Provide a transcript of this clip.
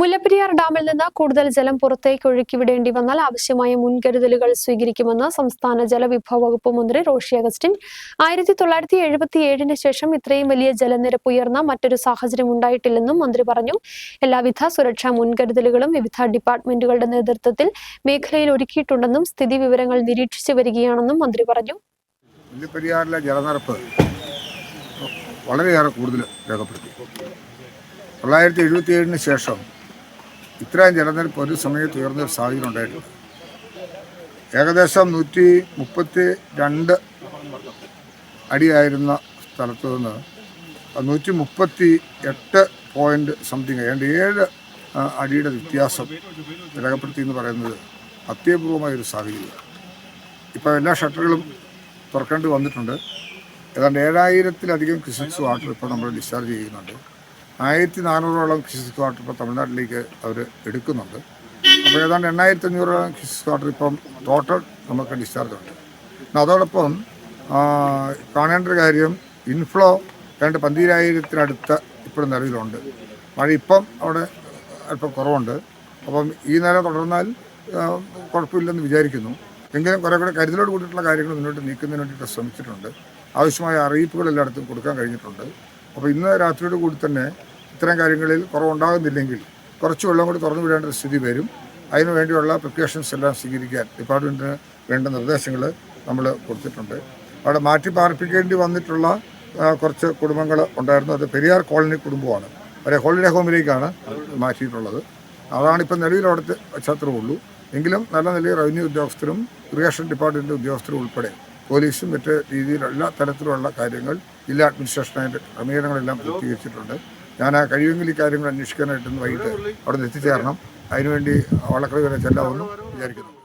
മുല്ലപ്പെരിയാർ ഡാമിൽ നിന്ന് കൂടുതൽ ജലം പുറത്തേക്ക് ഒഴുക്കിവിടേണ്ടി വന്നാൽ ആവശ്യമായ മുൻകരുതലുകൾ സ്വീകരിക്കുമെന്ന് സംസ്ഥാന ജലവിഭവ വകുപ്പ് മന്ത്രി റോഷി അഗസ്റ്റിൻ. ആയിരത്തി തൊള്ളായിരത്തി എഴുപത്തി ഏഴിന് ശേഷം ഇത്രയും വലിയ ജലനിരപ്പ് ഉയർന്ന മറ്റൊരു സാഹചര്യം ഉണ്ടായിട്ടില്ലെന്നും മന്ത്രി പറഞ്ഞു. എല്ലാവിധ സുരക്ഷാ മുൻകരുതലുകളും വിവിധ ഡിപ്പാർട്ട്മെന്റുകളുടെ നേതൃത്വത്തിൽ മേഖലയിൽ ഒരുക്കിയിട്ടുണ്ടെന്നും സ്ഥിതി വിവരങ്ങൾ നിരീക്ഷിച്ചു വരികയാണെന്നും മന്ത്രി പറഞ്ഞു. മുല്ലപ്പെരിയാറിലെ ജലനിരപ്പ് വളരെയേറെ കൂടുതൽ രേഖപ്പെടുത്തി. തൊള്ളായിരത്തി എഴുപത്തി ഏഴിന് ശേഷം ഇത്രയും ജലനിരപ്പ് ഒരു സമയത്ത് ഉയർന്ന ഒരു സാഹചര്യം ഉണ്ടായിട്ടുണ്ട് ഏകദേശം നൂറ്റി മുപ്പത്തി രണ്ട് അടിയായിരുന്ന സ്ഥലത്ത് നിന്ന് നൂറ്റി മുപ്പത്തി എട്ട് പോയിന്റ് സംതിങ് ഏതാണ്ട് ഏഴ് അടിയുടെ വ്യത്യാസം രേഖപ്പെടുത്തി എന്ന് പറയുന്നത് അത്യപൂർവമായ ഒരു സാഹചര്യമാണ് ഇപ്പോൾ എല്ലാ ഷട്ടറുകളും തുറക്കേണ്ടി വന്നിട്ടുണ്ട്. ഏതാണ്ട് ഏഴായിരത്തിലധികം ക്രിസ്മസ് വാട്ടർ ഇപ്പോൾ നമ്മൾ ഡിസ്ചാർജ് ചെയ്യുന്നുണ്ട്. ആയിരത്തി നാനൂറോളം കിസ് ക്വാർട്ടർ ഇപ്പോൾ തമിഴ്നാട്ടിലേക്ക് അവർ എടുക്കുന്നുണ്ട്. അപ്പോൾ ഏതാണ്ട് എണ്ണായിരത്തി അഞ്ഞൂറോളം കിസ് ക്വാർട്ടർ ഇപ്പം ടോട്ടൽ നമുക്ക് ഡിസ്ചാർജ് ഉണ്ട്. അതോടൊപ്പം കാണേണ്ട ഒരു കാര്യം ഇൻഫ്ലോ രണ്ട് പന്തിരായിരത്തിനടുത്ത് ഇപ്പോഴും നിലവിലുണ്ട്. മഴ ഇപ്പം അവിടെ അല്പം കുറവുണ്ട്. അപ്പം ഈ നില തുടർന്നാൽ കുഴപ്പമില്ലെന്ന് വിചാരിക്കുന്നു. എങ്കിലും കുറേ കൂടെ കരുതലോട് കൂടിയിട്ടുള്ള കാര്യങ്ങൾ മുന്നോട്ട് നീക്കുന്നതിന് വേണ്ടിയിട്ട് ശ്രമിച്ചിട്ടുണ്ട്. ആവശ്യമായ അറിയിപ്പുകൾ എല്ലായിടത്തും കൊടുക്കാൻ കഴിഞ്ഞിട്ടുണ്ട്. അപ്പോൾ ഇന്ന് രാത്രിയോട് കൂടി തന്നെ ഇത്തരം കാര്യങ്ങളിൽ കുറവുണ്ടാകുന്നില്ലെങ്കിൽ കുറച്ച് വെള്ളം കൂടി തുറന്നു വിടേണ്ട സ്ഥിതി വരും. അതിനു വേണ്ടിയുള്ള പ്രിക്കോഷൻസ് എല്ലാം സ്വീകരിക്കാൻ ഡിപ്പാർട്ട്മെന്റിന് വേണ്ട നിർദ്ദേശങ്ങൾ നമ്മൾ കൊടുത്തിട്ടുണ്ട്. അവിടെ മാറ്റി പാർപ്പിക്കേണ്ടി വന്നിട്ടുള്ള കുറച്ച് കുടുംബങ്ങൾ ഉണ്ടായിരുന്നു. അത് പെരിയാർ കോളനി കുടുംബമാണ്. അവരെ ഹോളിഡേ ഹോമിലേക്കാണ് മാറ്റിയിട്ടുള്ളത്. അതാണ് ഇപ്പം നിലവിൽ അവിടുത്തെ പശ്ചാത്തലമുള്ളൂ എങ്കിലും നല്ല നിലയിൽ റവന്യൂ ഉദ്യോഗസ്ഥരും ഇറിഗേഷൻ ഡിപ്പാർട്ട്മെന്റ് ഉദ്യോഗസ്ഥരും ഉൾപ്പെടെ പോലീസും മറ്റ് രീതിയിലുള്ള തരത്തിലുള്ള കാര്യങ്ങൾ ജില്ലാ അഡ്മിനിസ്ട്രേഷനായിട്ട് ക്രമീകരണങ്ങളെല്ലാം പൂർത്തീകരിച്ചിട്ടുണ്ട്. ഞാൻ ആ കഴിയുമെങ്കിൽ ഈ കാര്യങ്ങൾ അന്വേഷിക്കാനായിട്ടൊന്ന് വൈകിട്ട് അവിടെ നിന്ന് എത്തിച്ചേരണം. അതിനുവേണ്ടി വള്ളക്കളി വരെ ചെല്ലാമെന്നും വിചാരിക്കുന്നു.